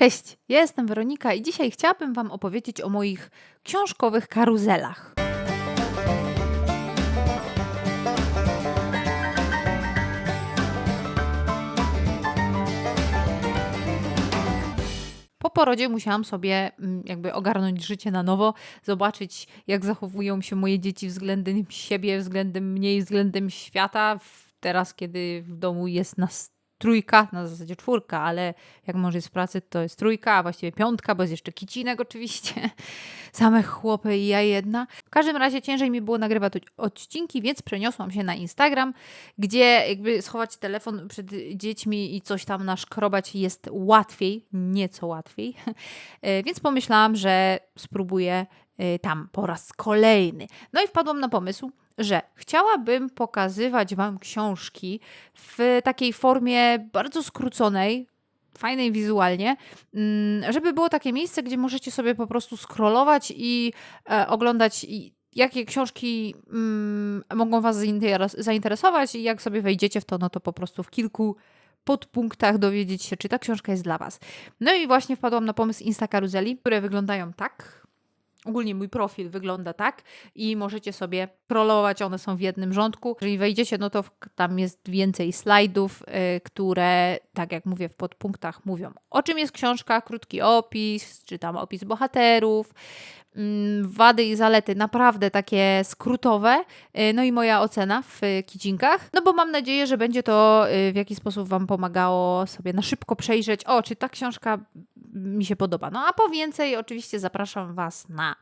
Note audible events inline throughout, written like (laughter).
Cześć, ja jestem Weronika i dzisiaj chciałabym Wam opowiedzieć o moich książkowych karuzelach. Po porodzie musiałam sobie mm, jakby ogarnąć życie na nowo, zobaczyć jak zachowują się moje dzieci względem siebie, względem mnie względem świata. Teraz, kiedy w domu jest nas trójka, na zasadzie czwórka, ale jak mąż jest w pracy, to jest trójka, a właściwie piątka, bo jest jeszcze kicinek (laughs) oczywiście. Same chłopy i ja jedna. W każdym razie ciężej mi było nagrywać od- odcinki, więc przeniosłam się na Instagram, gdzie jakby schować telefon przed dziećmi i coś tam naszkrobać jest łatwiej, nieco łatwiej. (laughs) E, Więc pomyślałam, że spróbuję e, tam po raz kolejny. No i wpadłam na pomysł, że chciałabym pokazywać Wam książki w takiej formie bardzo skróconej, fajnej wizualnie, mm, żeby było takie miejsce, gdzie możecie sobie po prostu scrollować i e, oglądać jakie książki mm, mogą Was zainteres- zainteresować i jak sobie wejdziecie w to, no to po prostu w kilku podpunktach dowiedzieć się, czy ta książka jest dla Was. No i właśnie wpadłam na pomysł Insta Karuzeli, które wyglądają tak. Ogólnie mój profil wygląda tak i możecie sobie scrollować, one są w jednym rządku. Jeżeli wejdziecie, no to tam jest więcej slajdów, y, które, tak jak mówię, w podpunktach mówią o czym jest książka, krótki opis, czy tam opis bohaterów, mm, wady i zalety naprawdę takie skrótowe, y, no i moja ocena w kicinkach, no bo mam nadzieję, że będzie to y, w jakiś sposób Wam pomagało sobie na szybko przejrzeć, o, czy ta książka mi się podoba. No a po więcej oczywiście zapraszam Was na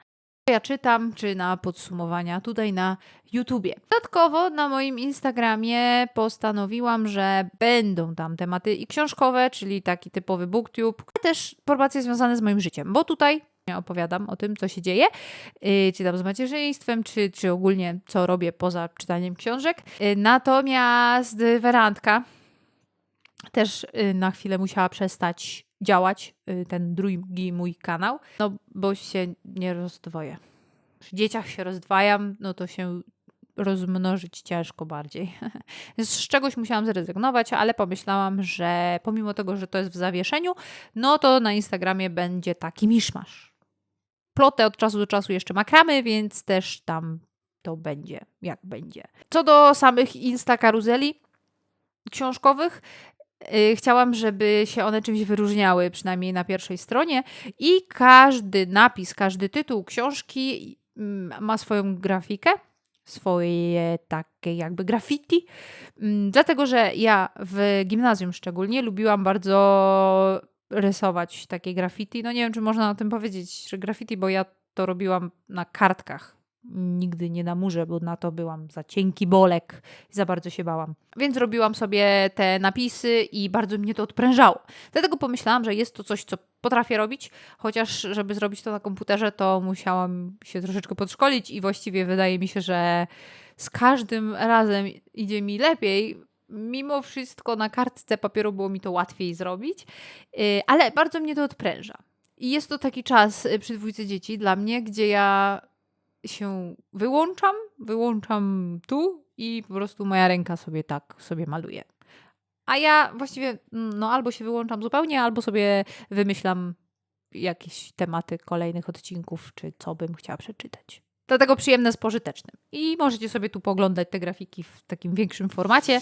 ja czytam, czy na podsumowania tutaj na YouTubie. Dodatkowo na moim Instagramie postanowiłam, że będą tam tematy i książkowe, czyli taki typowy booktube, ale też informacje związane z moim życiem, bo tutaj opowiadam o tym, co się dzieje, yy, czy tam z macierzyństwem, czy, czy ogólnie co robię poza czytaniem książek. Yy, natomiast Werandka też y, na chwilę musiała przestać działać, y, ten drugi mój kanał, no bo się nie rozdwoję. W dzieciach się rozdwajam, no to się rozmnożyć ciężko bardziej. (laughs) Z czegoś musiałam zrezygnować, ale pomyślałam, że pomimo tego, że to jest w zawieszeniu, no to na Instagramie będzie taki miszmasz. Plotę od czasu do czasu jeszcze makramy, więc też tam to będzie, jak będzie. Co do samych Insta karuzeli książkowych, chciałam, żeby się one czymś wyróżniały, przynajmniej na pierwszej stronie. I każdy napis, każdy tytuł książki mm, ma swoją grafikę, swoje takie jakby graffiti. Mm, Dlatego, że ja w gimnazjum szczególnie lubiłam bardzo rysować takie graffiti. No nie wiem, czy można o tym powiedzieć, że graffiti, bo ja to robiłam na kartkach. Nigdy nie na murze, bo na to byłam za cienki bolek i za bardzo się bałam. Więc robiłam sobie te napisy i bardzo mnie to odprężało. Dlatego pomyślałam, że jest to coś, co potrafię robić, chociaż żeby zrobić to na komputerze, to musiałam się troszeczkę podszkolić i właściwie wydaje mi się, że z każdym razem idzie mi lepiej. Mimo wszystko na kartce papieru było mi to łatwiej zrobić, Yy, ale bardzo mnie to odpręża. I jest to taki czas y, przy dwójce dzieci dla mnie, gdzie ja się wyłączam, wyłączam tu i po prostu moja ręka sobie tak sobie maluje. A ja właściwie mm, no albo się wyłączam zupełnie, albo sobie wymyślam jakieś tematy kolejnych odcinków, czy co bym chciała przeczytać. Dlatego przyjemne z pożytecznym. I możecie sobie tu poglądać te grafiki w takim większym formacie.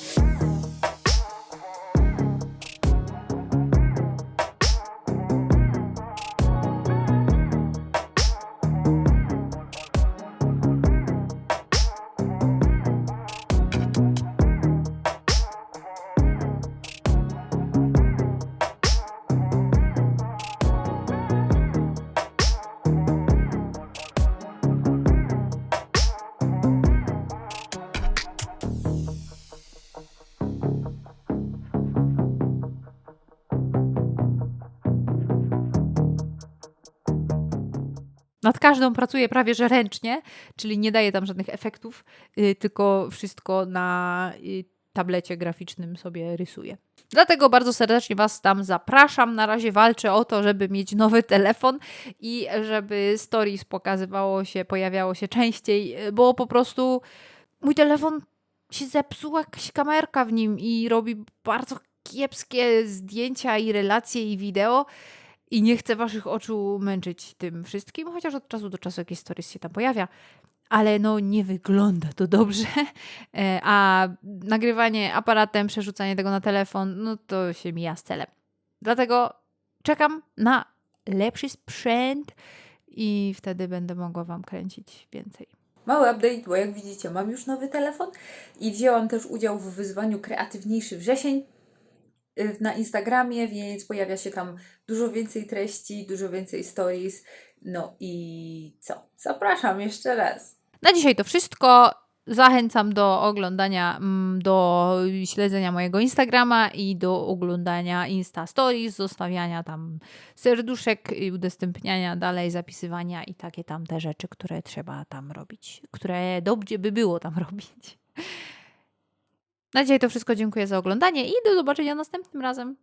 Nad każdą pracuję prawie że ręcznie, czyli nie daję tam żadnych efektów, y, tylko wszystko na y, tablecie graficznym sobie rysuję. Dlatego bardzo serdecznie Was tam zapraszam. Na razie walczę o to, żeby mieć nowy telefon i żeby stories pokazywało się, pojawiało się częściej, y, bo po prostu mój telefon się zepsuła jakaś kamerka w nim i robi bardzo kiepskie zdjęcia i relacje i wideo. I nie chcę waszych oczu męczyć tym wszystkim, chociaż od czasu do czasu jakieś stories się tam pojawia. Ale no nie wygląda to dobrze. (laughs) E, A nagrywanie aparatem, przerzucanie tego na telefon, no to się mija z celem. Dlatego czekam na lepszy sprzęt i wtedy będę mogła Wam kręcić więcej. Mały update, bo jak widzicie, mam już nowy telefon i wzięłam też udział w wyzwaniu Kreatywniejszy Wrzesień na Instagramie, więc pojawia się tam dużo więcej treści, dużo więcej stories. No i co? Zapraszam jeszcze raz. Na dzisiaj to wszystko. Zachęcam do oglądania, mm, do śledzenia mojego Instagrama i do oglądania Insta Stories, zostawiania tam serduszek i udostępniania dalej, zapisywania i takie tam te rzeczy, które trzeba tam robić, które dobrze by było tam robić. Na dzisiaj to wszystko. Dziękuję za oglądanie i do zobaczenia następnym razem.